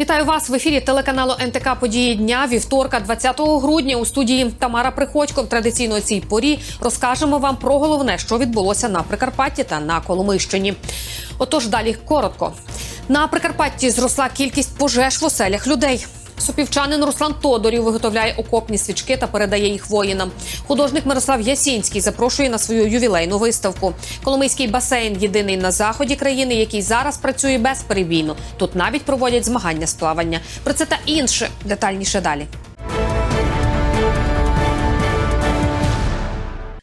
Вітаю вас в ефірі телеканалу НТК Події дня вівторка, 20 грудня. У студії Тамара Приходько. Традиційно о цій порі розкажемо вам про головне, що відбулося на Прикарпатті та на Коломийщині. Отож, далі коротко. На Прикарпатті зросла кількість пожеж в оселях людей. Сопівчанин Руслан Тодорів виготовляє окопні свічки та передає їх воїнам. Художник Мирослав Ясінський запрошує на свою ювілейну виставку. Коломийський басейн єдиний на заході країни, який зараз працює безперебійно. Тут навіть проводять змагання з плавання. Про це та інше детальніше далі.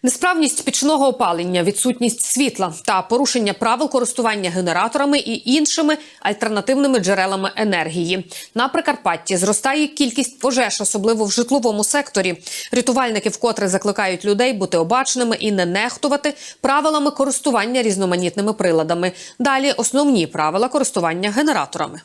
Несправність пічного опалення, відсутність світла та порушення правил користування генераторами і іншими альтернативними джерелами енергії. На Прикарпатті зростає кількість пожеж, особливо в житловому секторі. Рятувальники вкотре закликають людей бути обачними і не нехтувати правилами користування різноманітними приладами. Далі основні правила користування генераторами.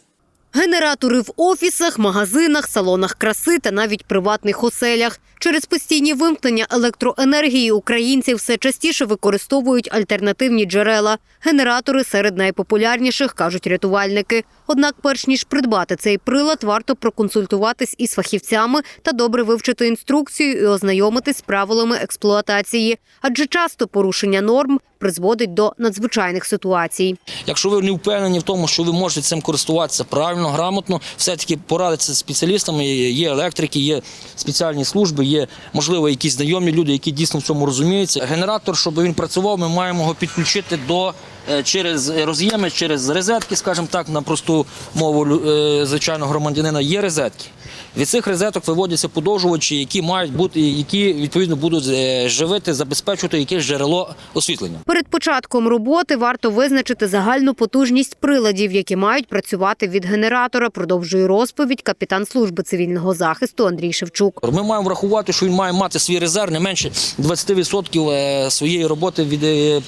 Генератори в офісах, магазинах, салонах краси та навіть приватних оселях. Через постійні вимкнення електроенергії українці все частіше використовують альтернативні джерела. Генератори серед найпопулярніших, кажуть рятувальники. Однак, перш ніж придбати цей прилад, варто проконсультуватись із фахівцями та добре вивчити інструкцію і ознайомитись з правилами експлуатації. Адже часто порушення норм призводить до надзвичайних ситуацій. Якщо ви не впевнені в тому, що ви можете цим користуватися правильно, грамотно, все-таки порадитися з спеціалістами. Є електрики, є спеціальні служби, є можливо якісь знайомі люди, які дійсно в цьому розуміються. Генератор, щоб він працював, ми маємо його підключити до. Е, Через роз'єми, через розетки, скажімо так, на просту мову е, звичайного громадянина є розетки. Від цих розеток виводяться подовжувачі, які мають бути, які відповідно будуть е, живити, забезпечувати якесь джерело освітлення. Перед початком роботи варто визначити загальну потужність приладів, які мають працювати від генератора. Продовжує розповідь капітан служби цивільного захисту Андрій Шевчук. Ми маємо врахувати, що він має мати свій резерв не менше 20% е, своєї роботи від е, е,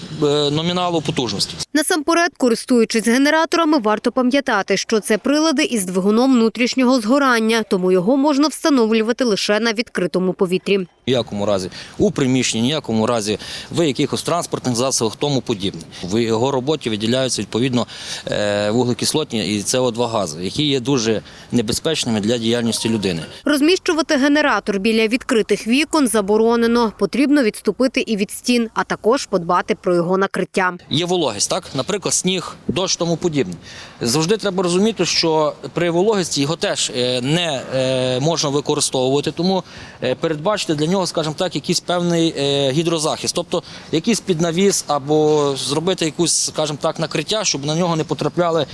номіналу потужності. Насамперед, користуючись генераторами, варто пам'ятати, що це прилади із двигуном внутрішнього згорання, тому його можна встановлювати лише на відкритому повітрі. Ніякому разі у приміщенні, ніякому разі в якихось транспортних засобах, тому подібне. В його роботі виділяються відповідно е, вуглекислотні і СО2 гази, які є дуже небезпечними для діяльності людини. Розміщувати генератор біля відкритих вікон заборонено. Потрібно відступити і від стін, а також подбати про його накриття. Є вологість, так, наприклад, сніг, дощ, тому подібне. Завжди треба розуміти, що при вологості його теж е, не е, можна використовувати, тому е, передбачити для нього, скажімо так, якийсь певний гідрозахист, тобто якийсь піднавіс або зробити якусь, скажімо так, накриття, щоб на нього не потрапляли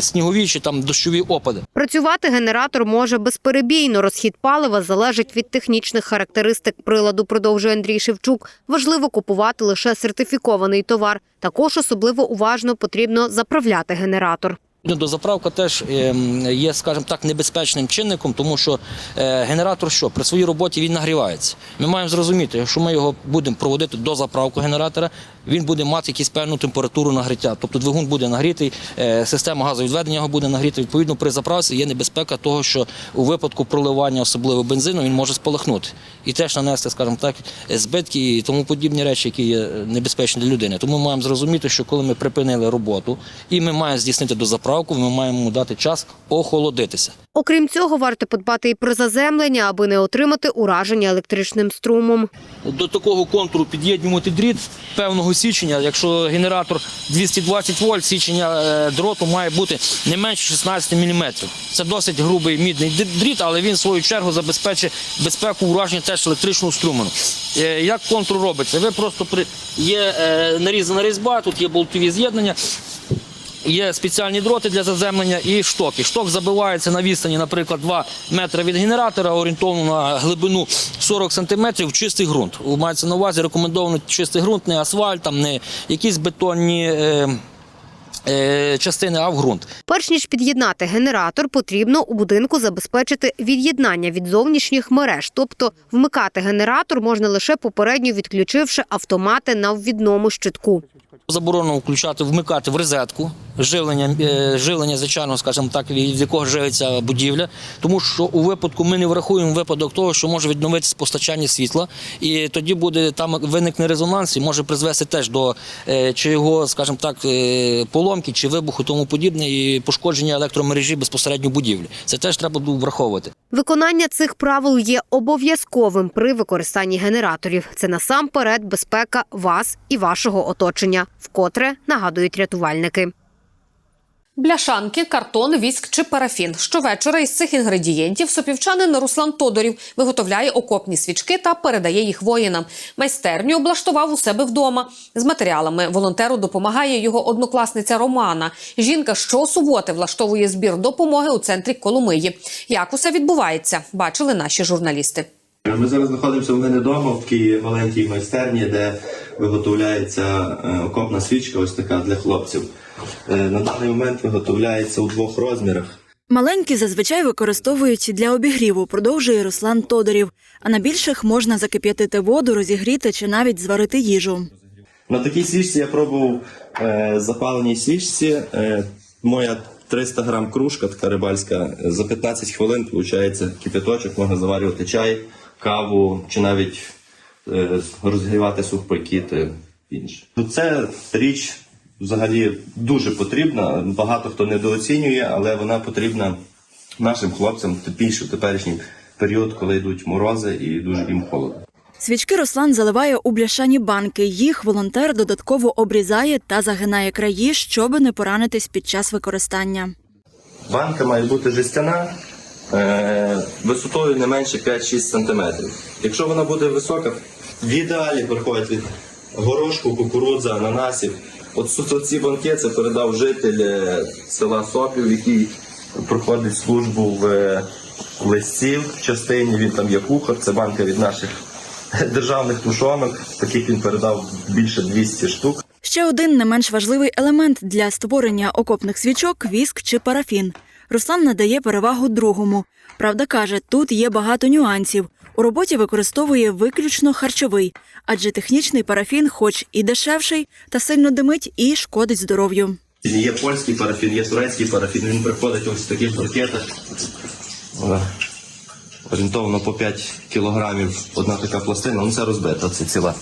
снігові чи там дощові опади. Працювати генератор може безперебійно. Розхід палива залежить від технічних характеристик приладу, продовжує Андрій Шевчук. Важливо купувати лише сертифікований товар. Також особливо уважно потрібно заправляти генератор. Дозаправка теж ем, є, скажімо так, небезпечним чинником, тому що е, генератор що при своїй роботі він нагрівається. Ми маємо зрозуміти, якщо ми його будемо проводити до заправку генератора, він буде мати якусь певну температуру нагріття. Тобто двигун буде нагрітий, е, система газовідведення його буде нагріта. Відповідно, при заправці є небезпека того, що у випадку проливання, особливо бензину, він може спалахнути і теж нанести, скажімо так, збитки і тому подібні речі, які є небезпечні для людини. Тому ми маємо зрозуміти, що коли ми припинили роботу і ми маємо здійснити дозаправку, ми маємо дати час охолодитися. Окрім цього, варто подбати і про заземлення, аби не отримати ураження електричним струмом. До такого контуру під'єднувати дріт певного січення. Якщо генератор 220 вольт, січення е, дроту має бути не менше 16 мм. Це досить грубий мідний дріт, але він в свою чергу забезпечить безпеку ураження теж електричного струмену. Е, Як контур робиться? Ви просто при є е, нарізана різьба, тут є болтові з'єднання. Є спеціальні дроти для заземлення і штоки. Шток забивається на відстані, наприклад, 2 метри від генератора, орієнтовно на глибину 40 сантиметрів в чистий ґрунт. Мається на увазі рекомендовано чистий ґрунт, не асфальт, там не якісь бетонні е, частини, а в ґрунт. Перш ніж під'єднати генератор, потрібно у будинку забезпечити від'єднання від зовнішніх мереж, тобто вмикати генератор можна лише попередньо відключивши автомати на ввідному щитку. Заборонено включати, вмикати в розетку живлення, е, живлення, звичайно, скажімо так, від якого живиться будівля. Тому що у випадку ми не врахуємо випадок того, що може відновитися постачання світла, і тоді буде там виникне резонанс і може призвести теж до е, чи його, скажімо так, е, поломки чи вибуху, тому подібне, і пошкодження електромережі безпосередньо будівлі. Це теж треба було враховувати. Виконання цих правил є обов'язковим при використанні генераторів. Це насамперед безпека вас і вашого оточення, вкотре нагадують рятувальники. Бляшанки, картон, віск чи парафін. Щовечора із цих інгредієнтів сопівчанин Руслан Тодорів виготовляє окопні свічки та передає їх воїнам. Майстерню облаштував у себе вдома. З матеріалами волонтеру допомагає його однокласниця Романа. Жінка щосуботи влаштовує збір допомоги у центрі Коломиї. Як усе відбувається, бачили наші журналісти. Ми зараз знаходимося в мене вдома в такій маленькій майстерні, де виготовляється е, окопна свічка, ось така для хлопців. Е, На даний момент виготовляється у двох розмірах. Маленькі зазвичай використовують для обігріву, продовжує Руслан Тодорів. А на більших можна закип'ятити воду, розігріти чи навіть зварити їжу. На такій свічці я пробував е, запаленій свічці. Е, моя 300 грам кружка, така рибальська, за 15 хвилин виходить кипяточок, можна заварювати чай, каву чи навіть е, розгрівати сухпайки та інше. Ну, Це річ взагалі дуже потрібна. Багато хто недооцінює, але вона потрібна нашим хлопцям, тим більше в теперішній період, коли йдуть морози і дуже їм холодно. Свічки Руслан заливає у бляшані банки. Їх волонтер додатково обрізає та загинає краї, щоби не поранитись під час використання. Банка має бути жестяна, е, висотою не менше 5-6 см. Якщо вона буде висока, в ідеалі приходить від горошку, кукурудза, ананасів. От суто банки це передав житель е, села Сопів, який проходить службу в е, листів в частині. Він там є кухар, це банка від наших державних тушонок. Таких він передав більше 200 штук. Ще один не менш важливий елемент для створення окопних свічок віск чи парафін. Руслан надає перевагу другому. Правда, каже, тут є багато нюансів. У роботі використовує виключно харчовий, адже технічний парафін, хоч і дешевший, та сильно димить і шкодить здоров'ю. Є польський парафін, є турецький парафін. Він приходить ось в таких пакетах. Орієнтовно по 5 кілограмів одна така пластина, ну це розбита, це ціла.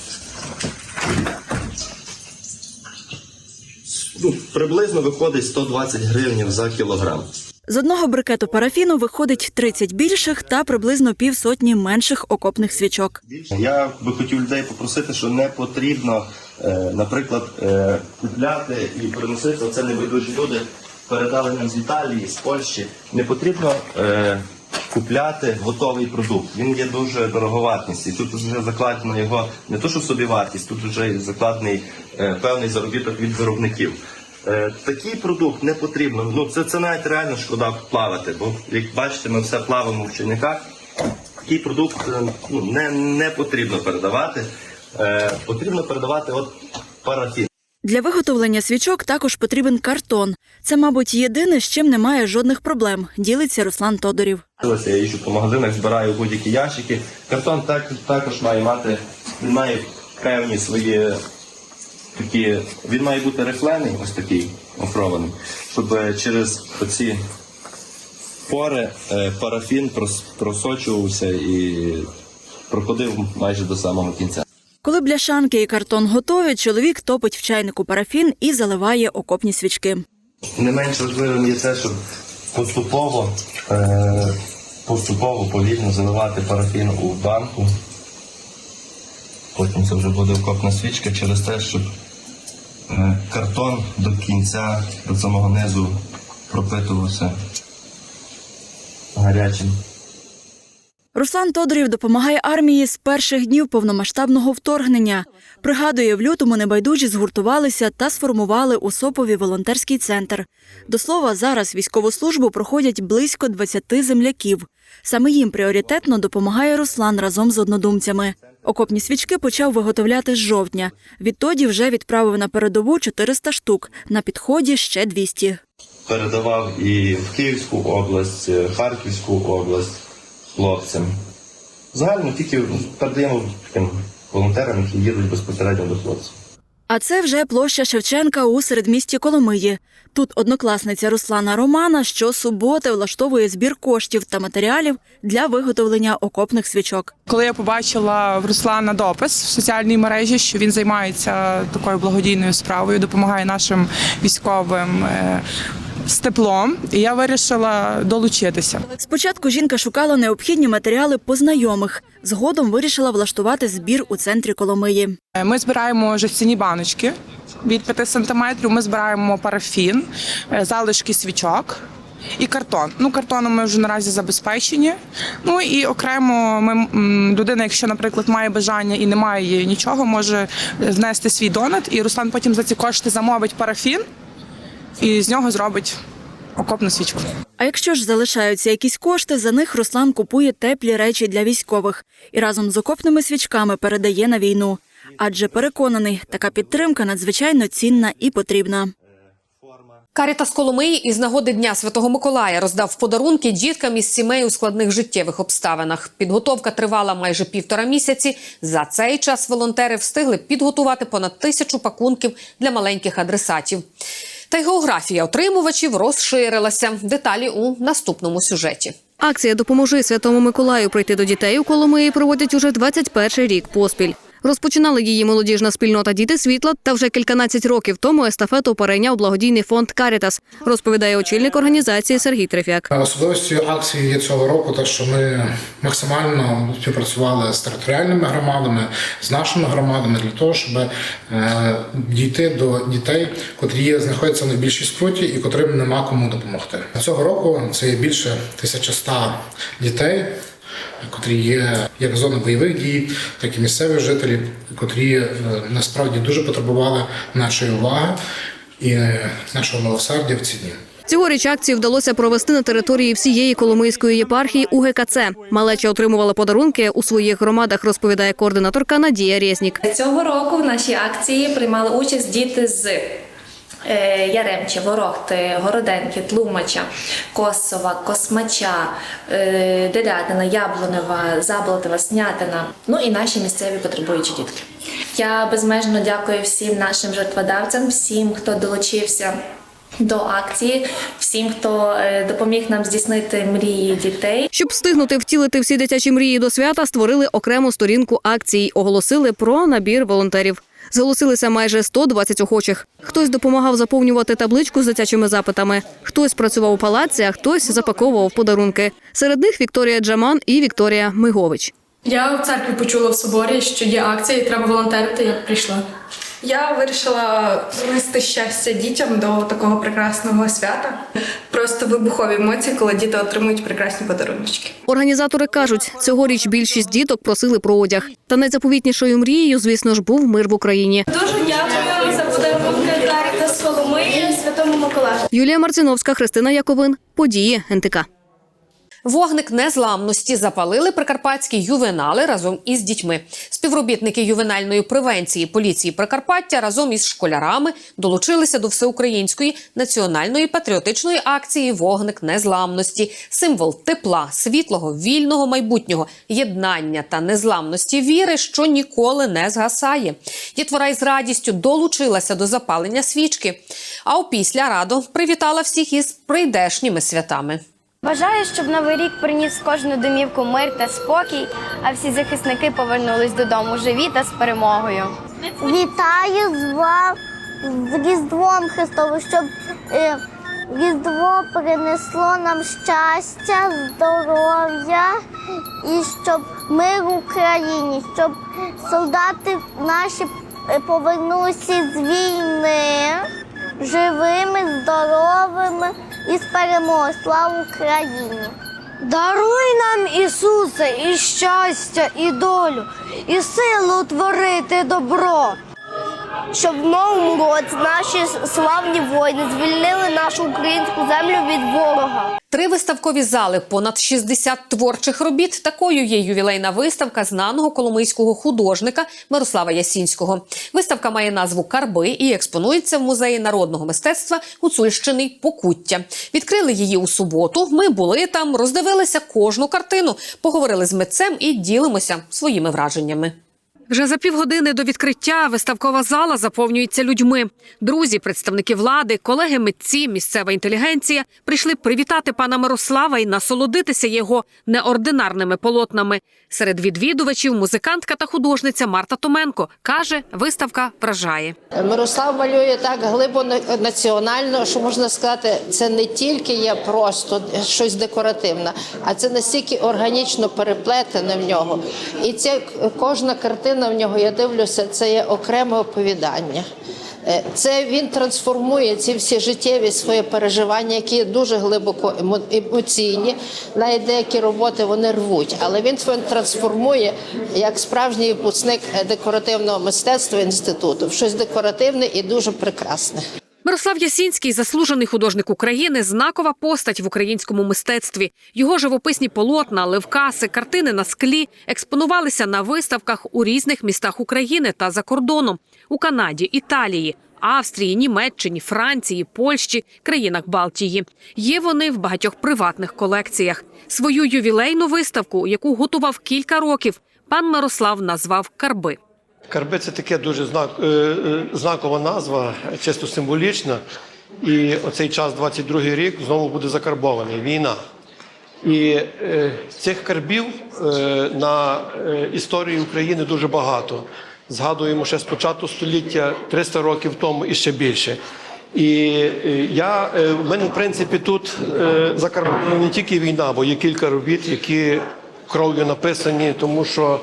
Ну, приблизно виходить 120 гривень за кілограм. З одного брикету парафіну виходить 30 більших та приблизно півсотні менших окопних свічок. Я би хотів людей попросити, що не потрібно, е, наприклад, е, купляти і приносити оце небайдужі люди. Передали нам з Італії, з Польщі. Не потрібно е, купляти готовий продукт. Він є дуже дороговартість. Тут вже закладено його не то, що собівартість, тут вже закладений певний заробіток від виробників. Е, такий продукт не потрібно. Ну це, це навіть реально шкода плавати, бо як бачите, ми все плаваємо в чинниках. Такий продукт е, ну, не, не потрібно передавати. Е, потрібно передавати от парафін. Для виготовлення свічок також потрібен картон. Це, мабуть, єдине, з чим немає жодних проблем, ділиться Руслан Тодорів. Я їжджу по магазинах, збираю будь-які ящики. Картон так, також має мати, має певні свої такі. Він має бути рифлений, ось такий офрований, щоб е, через оці пори е, парафін прос- просочувався і проходив майже до самого кінця. Коли бляшанки і картон готові, чоловік топить в чайнику парафін і заливає окопні свічки. Не менш важливим є те, щоб поступово, е, поступово повільно заливати парафін у банку. Потім це вже буде окопна свічка через те, щоб е, картон до кінця, до самого низу пропитувався гарячим. Руслан Тодорів допомагає армії з перших днів повномасштабного вторгнення. Пригадує, в лютому небайдужі згуртувалися та сформували у волонтерський центр. До слова, зараз військову службу проходять близько 20 земляків. Саме їм пріоритетно допомагає Руслан разом з однодумцями. Окопні свічки почав виготовляти з жовтня. Відтоді вже відправив на передову 400 штук, на підході ще 200. Передавав і в Київську область, е, Харківську область хлопцям. Загально тільки передаємо таким волонтерам, які їдуть безпосередньо до хлопців. А це вже площа Шевченка у середмісті Коломиї. Тут однокласниця Руслана Романа щосуботи влаштовує збір коштів та матеріалів для виготовлення окопних свічок. Коли я побачила в Руслана допис в соціальній мережі, що він займається такою благодійною справою, допомагає нашим військовим е, з теплом, і я вирішила долучитися. Спочатку жінка шукала необхідні матеріали по знайомих. Згодом вирішила влаштувати збір у центрі Коломиї. Е, Ми збираємо жестяні баночки від 5 сантиметрів. Ми збираємо парафін, е, залишки свічок. І картон. Ну, картоном ми вже наразі забезпечені. Ну і окремо ми людина, якщо, наприклад, має бажання і не має нічого, може внести свій донат, і Руслан потім за ці кошти замовить парафін і з нього зробить окопну свічку. А якщо ж залишаються якісь кошти, за них Руслан купує теплі речі для військових і разом з окопними свічками передає на війну. Адже переконаний, така підтримка надзвичайно цінна і потрібна. Карітас Коломиї із нагоди Дня Святого Миколая роздав подарунки діткам із сімей у складних життєвих обставинах. Підготовка тривала майже півтора місяці. За цей час волонтери встигли підготувати понад тисячу пакунків для маленьких адресатів. Та й географія отримувачів розширилася. Деталі у наступному сюжеті. Акція Допоможи Святому Миколаю прийти до дітей у Коломиї проводять уже 21 рік поспіль. Розпочинали її молодіжна спільнота Діти світла та вже кільканадцять років тому естафету перейняв благодійний фонд Карітас, розповідає очільник організації Сергій Трефяк. Особливістю акції є цього року, те, що ми максимально співпрацювали з територіальними громадами, з нашими громадами для того, щоб е, дійти до дітей, котрі знаходяться в найбільшій скруті і котрим нема кому допомогти. Цього року це є більше 1100 дітей. Котрі є як зона бойових дій, так і місцеві жителі, котрі е, насправді дуже потребували нашої уваги і е, нашого милосердя в ці дні. Цьогоріч акцію вдалося провести на території всієї Коломийської єпархії УГКЦ. Малеча отримувала подарунки у своїх громадах, розповідає координаторка Надія Резнік. Цього року в нашій акції приймали участь діти з Яремча, Ворохти, Городенки, Тлумача, Косова, Космача, е, Делятина, Яблунева, Заболотова, Снятина. Ну і наші місцеві потребуючі дітки. Я безмежно дякую всім нашим жертводавцям, всім, хто долучився. До акції всім, хто е, допоміг нам здійснити мрії дітей. Щоб встигнути втілити всі дитячі мрії до свята, створили окрему сторінку акції, оголосили про набір волонтерів. Зголосилися майже 120 охочих. Хтось допомагав заповнювати табличку з дитячими запитами, хтось працював у палаці, а хтось запаковував подарунки. Серед них Вікторія Джаман і Вікторія Мигович. Я в церкві почула в соборі, що є акція і треба волонтерити, я прийшла. Я вирішила принести щастя дітям до такого прекрасного свята. Просто вибухові емоції, коли діти отримують прекрасні подарунки. Організатори кажуть, цьогоріч більшість діток просили про одяг. Та найзаповітнішою мрією, звісно ж, був мир в Україні. Дуже дякую за подарунки Карітас Соломиї Святому Миколаю. Юлія Марциновська, Христина Яковин. Події НТК. Вогник незламності запалили прикарпатські ювенали разом із дітьми. Співробітники ювенальної превенції поліції Прикарпаття разом із школярами долучилися до всеукраїнської національної патріотичної акції Вогник незламності, символ тепла, світлого, вільного майбутнього, єднання та незламності віри, що ніколи не згасає. Дітвора із радістю долучилася до запалення свічки. А опісля радо привітала всіх із прийдешніми святами. Бажаю, щоб новий рік приніс кожну домівку мир та спокій, а всі захисники повернулись додому живі та з перемогою. Вітаю з вам з Різдвом Христовим, щоб е, Різдво принесло нам щастя, здоров'я і щоб мир в Україні, щоб солдати наші е, повернулися з війни живими, здоровими і з перемоги. Слава Україні! Даруй нам, Ісусе, і щастя, і долю, і силу творити добро. Щоб в новому році наші славні воїни звільнили нашу українську землю від ворога. Три виставкові зали, понад 60 творчих робіт. Такою є ювілейна виставка знаного коломийського художника Мирослава Ясінського. Виставка має назву Карби і експонується в музеї народного мистецтва Гуцульщини Покуття. Відкрили її у суботу. Ми були там, роздивилися кожну картину, поговорили з митцем і ділимося своїми враженнями. Вже за півгодини до відкриття виставкова зала заповнюється людьми. Друзі, представники влади, колеги митці, місцева інтелігенція прийшли привітати пана Мирослава і насолодитися його неординарними полотнами. Серед відвідувачів музикантка та художниця Марта Томенко каже, виставка вражає. Мирослав малює так глибо національно, що можна сказати, це не тільки є просто щось декоративне, а це настільки органічно переплетене в нього. І ця кожна картина в нього, я дивлюся, це є окреме оповідання. Е, Це він трансформує ці всі життєві свої переживання, які є дуже глибоко емо- емоційні. Навіть деякі роботи вони рвуть, але він трансформує як справжній випускник декоративного мистецтва інституту в щось декоративне і дуже прекрасне. Мирослав Ясінський, заслужений художник України, знакова постать в українському мистецтві. Його живописні полотна, левкаси, картини на склі експонувалися на виставках у різних містах України та за кордоном у Канаді, Італії. Австрії, Німеччині, Франції, Польщі, країнах Балтії. Є вони в багатьох приватних колекціях. Свою ювілейну виставку, яку готував кілька років, пан Мирослав назвав Карби. Карби це таке дуже знак, е, е, знакова назва, чисто символічна. І оцей час, 22-й рік, знову буде закарбований війна. І е, цих карбів е, на е, історії України дуже багато. Згадуємо ще з початку століття 300 років тому і ще більше. І е, я е, в мене в принципі тут е, закарбована не тільки війна, бо є кілька робіт, які кров'ю написані, тому що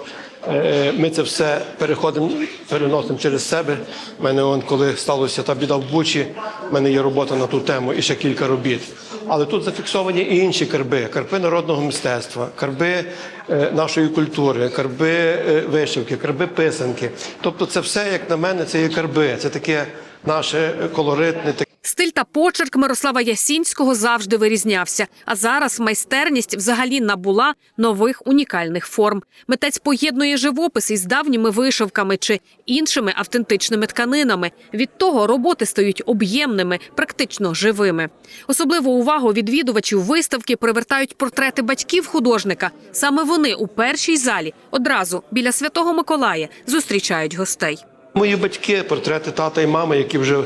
ми це все переходимо, переносимо через себе. У мене он, коли сталося та біда в Бучі, в мене є робота на ту тему і ще кілька робіт. Але тут зафіксовані і інші карби: карби народного мистецтва, карби е, нашої культури, карби е, вишивки, карби писанки. Тобто, це все, як на мене, це є карби. Це таке наше е, колоритне. Стиль та почерк Мирослава Ясінського завжди вирізнявся. А зараз майстерність взагалі набула нових унікальних форм. Митець поєднує живопис із давніми вишивками чи іншими автентичними тканинами. Від того роботи стають об'ємними, практично живими. Особливу увагу відвідувачів виставки привертають портрети батьків художника. Саме вони у першій залі одразу біля Святого Миколая зустрічають гостей. Мої батьки, портрети тата і мами, які вже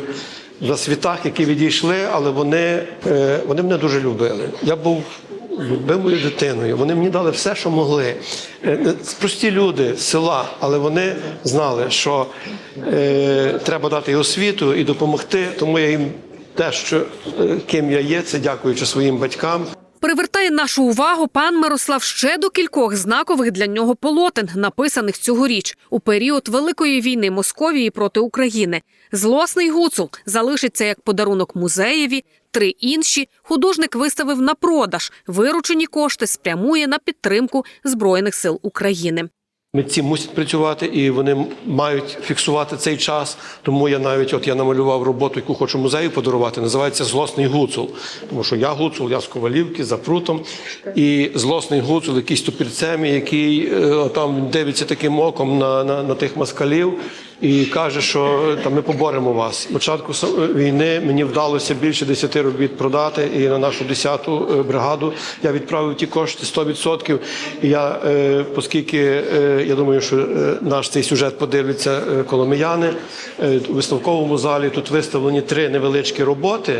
на світах, які відійшли, але вони, е, вони мене дуже любили. Я був любимою дитиною. Вони мені дали все, що могли. Е, Прості люди з села, але вони знали, що е, треба дати освіту і допомогти. Тому я їм те, що е, ким я є, це дякуючи своїм батькам. Привертає нашу увагу пан Мирослав ще до кількох знакових для нього полотен, написаних цьогоріч у період Великої війни Московії проти України. Злосний гуцул залишиться як подарунок музеєві. Три інші художник виставив на продаж. Виручені кошти спрямує на підтримку збройних сил України. Митці мусять працювати і вони мають фіксувати цей час. Тому я навіть от я намалював роботу, яку хочу музею подарувати. Називається Злосний гуцул. Тому що я гуцул, я з ковалівки, за прутом. І злосний гуцул, якийсь тупірцем, який е, там дивиться таким оком на, на, на тих москалів. І каже, що там ми поборемо вас. Початку с- війни мені вдалося більше 10 робіт продати, і на нашу 10-ту бригаду я відправив ті кошти 100%. І я, е, оскільки е, я думаю, що е, наш цей сюжет подивляться е, коломияни, е, у виставковому залі тут виставлені три невеличкі роботи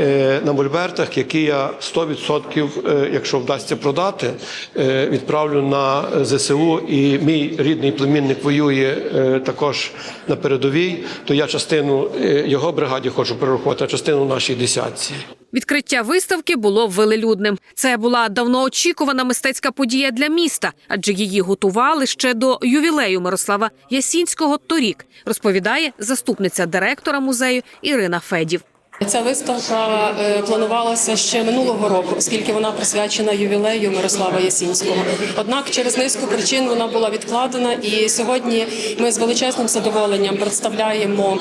е, на мольбертах, які я 100%, е, якщо вдасться продати, е, відправлю на ЗСУ. І мій рідний племінник воює е, також на передовій, то я частину е, його бригаді хочу перерахувати, а частину нашій десятці. Відкриття виставки було велелюдним. Це була давно очікувана мистецька подія для міста, адже її готували ще до ювілею Мирослава Ясінського торік, розповідає заступниця директора музею Ірина Федів. Ця виставка е, планувалася ще минулого року, оскільки вона присвячена ювілею Мирослава Ясінського. Однак через низку причин вона була відкладена, і сьогодні ми з величезним задоволенням представляємо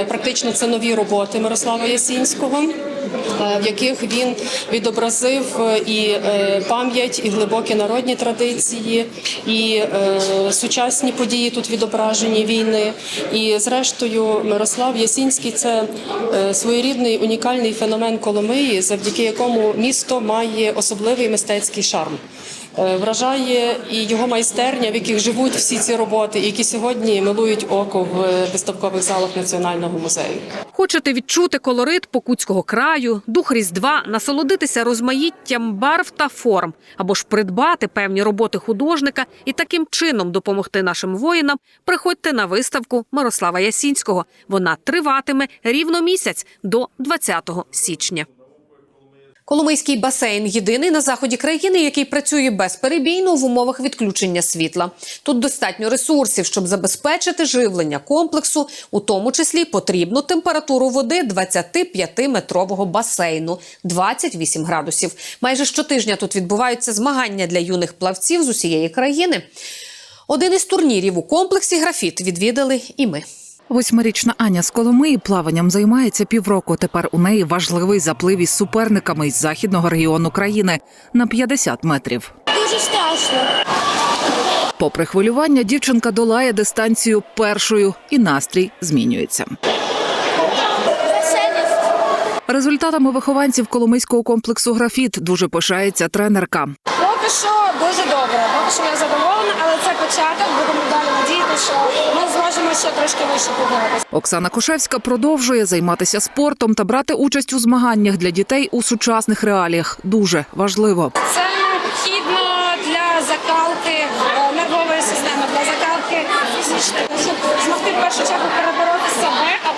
е, практично це нові роботи Мирослава Ясінського. Е, В яких він відобразив е, і е, пам'ять, і глибокі народні традиції, і сучасні події тут відображені війни. І зрештою, Мирослав Ясінський це своєрідний унікальний феномен Коломиї, завдяки якому місто має особливий мистецький шарм. Е, Вражає і його майстерня, в яких живуть всі ці роботи, які сьогодні милують око в виставкових залах національного музею. Хочете відчути колорит покутського краю, дух Різдва, насолодитися розмаїттям барв та форм, або ж придбати певні роботи художника і таким чином допомогти нашим воїнам, приходьте на виставку Мирослава Ясінського. Вона триватиме рівно місяць до 20 січня. Коломийський басейн єдиний на заході країни, який працює безперебійно в умовах відключення світла. Тут достатньо ресурсів, щоб забезпечити живлення комплексу, у тому числі потрібну температуру води 25-метрового басейну 28 градусів. Майже щотижня тут відбуваються змагання для юних плавців з усієї країни. Один із турнірів у комплексі графіт відвідали і ми. Восьмирічна Аня з Коломиї плаванням займається півроку. Тепер у неї важливий заплив із суперниками із західного регіону країни на 50 метрів. Дуже страшно. Попри хвилювання, дівчинка долає дистанцію першою, і настрій змінюється. Результатами вихованців Коломийського комплексу графіт дуже пишається тренерка. Поки що дуже добре. Поки що я задоволена, але це початок. Будемо далі надіяти, що ми зможемо ще трошки вище піднятися. Оксана Кошевська продовжує займатися спортом та брати участь у змаганнях для дітей у сучасних реаліях. Дуже важливо. Це необхідно для закалки е, нервової системи, для закалки фізичної, щоб змогти в першу чергу перебороти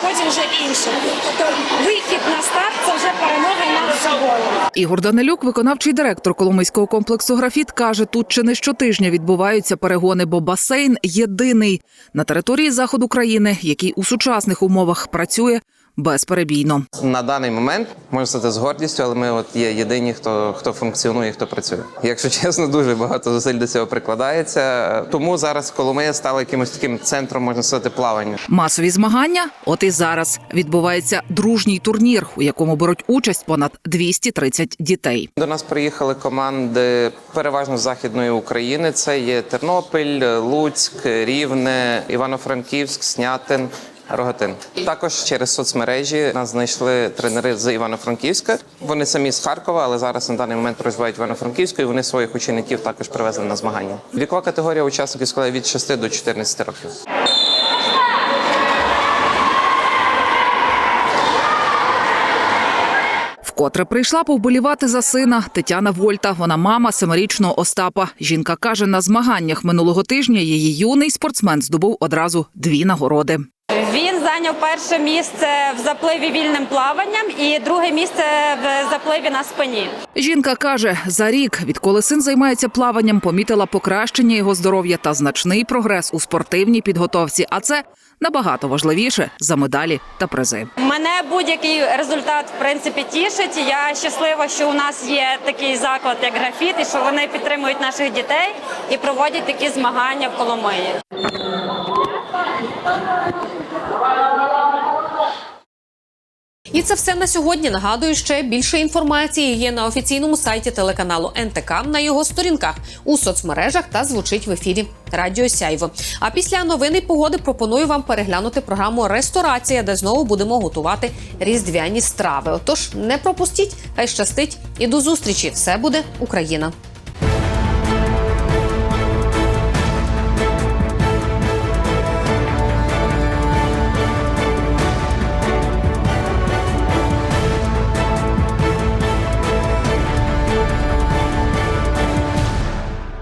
потім вже інше, Тобто вихід на старт це вже перемога над собою. Ігор Данилюк, виконавчий директор Коломийського комплексу Графіт, каже, тут чи не щотижня відбуваються перегони, бо басейн єдиний на території заходу країни, який у сучасних умовах працює безперебійно. На даний момент можу сказати з гордістю, але ми от є єдині, хто хто функціонує, хто працює. Якщо чесно, дуже багато зусиль до цього прикладається. Тому зараз Коломия стала якимось таким центром, можна сказати, плавання. Масові змагання, от і зараз відбувається дружній турнір, у якому беруть участь понад 230 дітей. До нас приїхали команди переважно з західної України. Це є Тернопіль, Луцьк, Рівне, Івано-Франківськ, Снятин. Рогатин також через соцмережі нас знайшли тренери з Івано-Франківська. Вони самі з Харкова, але зараз на даний момент проживають в Івано-Франківську. і Вони своїх учеників також привезли на змагання. Вікова категорія учасників складає від 6 до 14 років. Вкотре прийшла повболівати за сина Тетяна Вольта. Вона мама семирічного Остапа. Жінка каже, на змаганнях минулого тижня її юний спортсмен здобув одразу дві нагороди. Зайняв перше місце в запливі вільним плаванням і друге місце в запливі на спині. Жінка каже, за рік, відколи син займається плаванням, помітила покращення його здоров'я та значний прогрес у спортивній підготовці. А це набагато важливіше за медалі та призи. Мене будь-який результат в принципі тішить. Я щаслива, що у нас є такий заклад, як графіт, і що вони підтримують наших дітей і проводять такі змагання в Коломиї. І це все на сьогодні. Нагадую, ще більше інформації є на офіційному сайті телеканалу НТК на його сторінках у соцмережах та звучить в ефірі Радіо Сяйво. А після новини погоди пропоную вам переглянути програму Ресторація, де знову будемо готувати різдвяні страви. Отож, не пропустіть, хай щастить і до зустрічі! Все буде Україна!